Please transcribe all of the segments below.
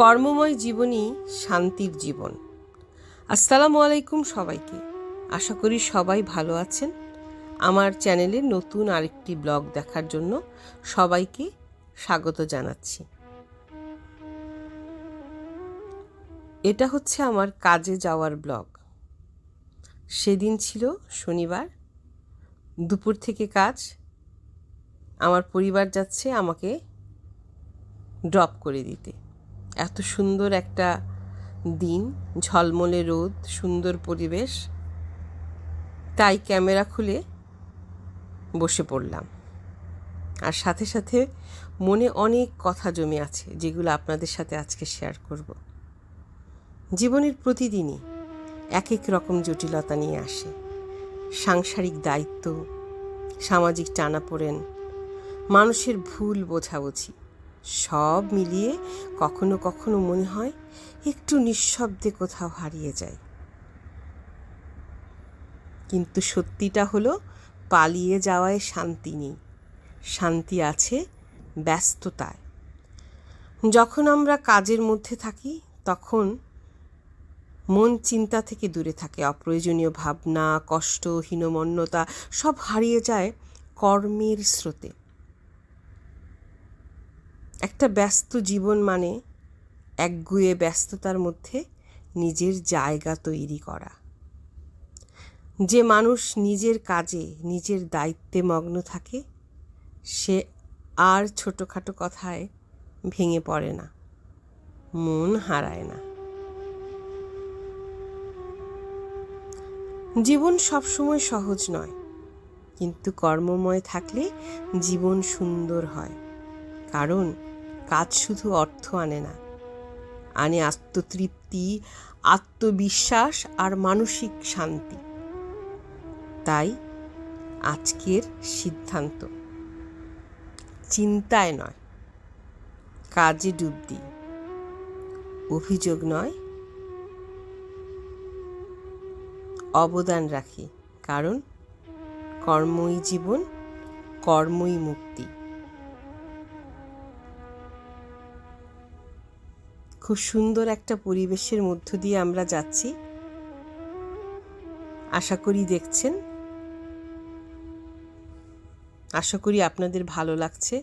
কর্মময় জীবনই শান্তির জীবন। আসসালামু আলাইকুম সবাইকে। আশা করি সবাই ভালো আছেন। আমার চ্যানেলের নতুন আরেকটি ব্লগ দেখার জন্য সবাইকে স্বাগত জানাচ্ছি। এটা হচ্ছে আমার কাজে যাওয়ার ব্লগ। সেদিন ছিল শনিবার। দুপুর থেকে কাজ। আমার পরিবার যাচ্ছে আমাকে ড্রপ করে দিতে। এত সুন্দর একটা দিন, ঝলমলে রোদ, সুন্দর পরিবেশ। তাই ক্যামেরা খুলে বসে পড়লাম। আর সাথে সাথে মনে অনেক কথা জমে আছে, যেগুলো আপনাদের সাথে আজকে শেয়ার করব। জীবনের প্রতিদিনই এক এক রকম জটিলতা নিয়ে আসে। সাংসারিক দায়িত্ব, সামাজিক টানাপোড়েন, মানুষের ভুল বোঝাবুঝি। সব মিলিয়ে কখনো কখনো মনে হয় একটু নিঃশব্দে কোথাও হারিয়ে যায়। কিন্তু সত্যিটা হলো পালিয়ে যাওয়ায় শান্তি নেই। শান্তি আছে ব্যস্ততায়। যখন আমরা কাজের মধ্যে থাকি, তখন মন চিন্তা থেকে দূরে থাকে। অপ্রয়োজনীয় ভাবনা, কষ্ট, হীনমন্যতা সব হারিয়ে যায় কর্মের স্রোতে। একটা ব্যস্ত জীবন মানে একগুয়ে ব্যস্ততার মধ্যে নিজের জায়গা তৈরি করা। যে মানুষ নিজের কাজে, নিজের দায়িত্বে মগ্ন থাকে, সে আর ছোটোখাটো কথায় ভেঙে পড়ে না, মন হারায় না। জীবন সবসময় সহজ নয়, কিন্তু কর্মময় থাকলে জীবন সুন্দর হয়। কারণ কাজ শুধু অর্থ আনে না, আনে আত্মতৃপ্তি, আত্মবিশ্বাস আর মানসিক শান্তি। তাই আজকের সিদ্ধান্ত। চিন্তায় নয়, কাজে ডুব দিই। অভিযোগ নয়, অবদান রাখি। কারণ কর্মই জীবন, কর্মই মুক্তি। খুব সুন্দর একটা পরিবেশের মধ্য দিয়ে আমরা যাচ্ছি। আশা করি দেখছেন। আশা করি আপনাদের ভালো লাগছে।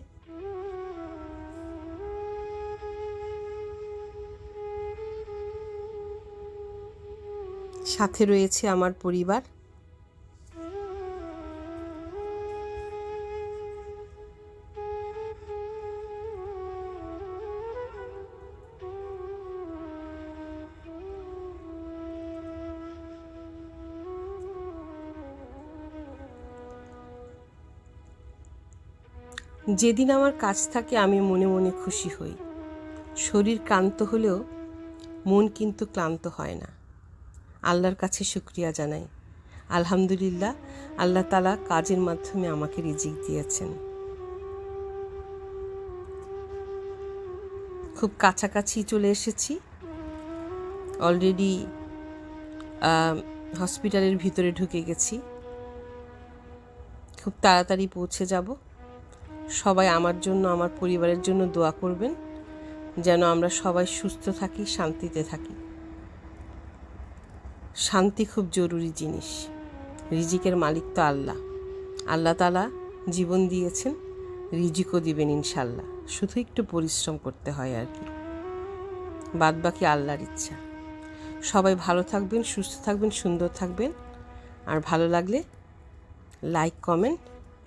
সাথে রয়েছে আমার পরিবার। যেদিন আমার কাজ থাকে আমি মনে মনে খুশি হই। শরীর ক্লান্ত হলেও মন কিন্তু ক্লান্ত হয় না। আল্লাহর কাছে শুক্রিয়া জানাই। আলহামদুলিল্লাহ, আল্লাহ তালা কাজের মাধ্যমে আমাকে রিজিক দিয়েছেন। খুব কাছাকাছি চলে এসেছি। অলরেডি হসপিটালের ভিতরে ঢুকে গেছি। খুব তাড়াতাড়ি পৌঁছে যাব। সবাই আমার জন্য, আমার পরিবারের জন্য দোয়া করবেন, যেন আমরা সবাই সুস্থ থাকি, শান্তিতে থাকি। শান্তি খুব জরুরি জিনিস। রিজিকের মালিক তো আল্লাহ। আল্লাহ তালা জীবন দিয়েছেন, রিজিকও দিবেন ইনশাল্লাহ শুধু একটু পরিশ্রম করতে হয় আর কি। বাদ বাকি আল্লাহর ইচ্ছা। সবাই ভালো থাকবেন, সুস্থ থাকবেন, সুন্দর থাকবেন। আর ভালো লাগলে লাইক কমেন্ট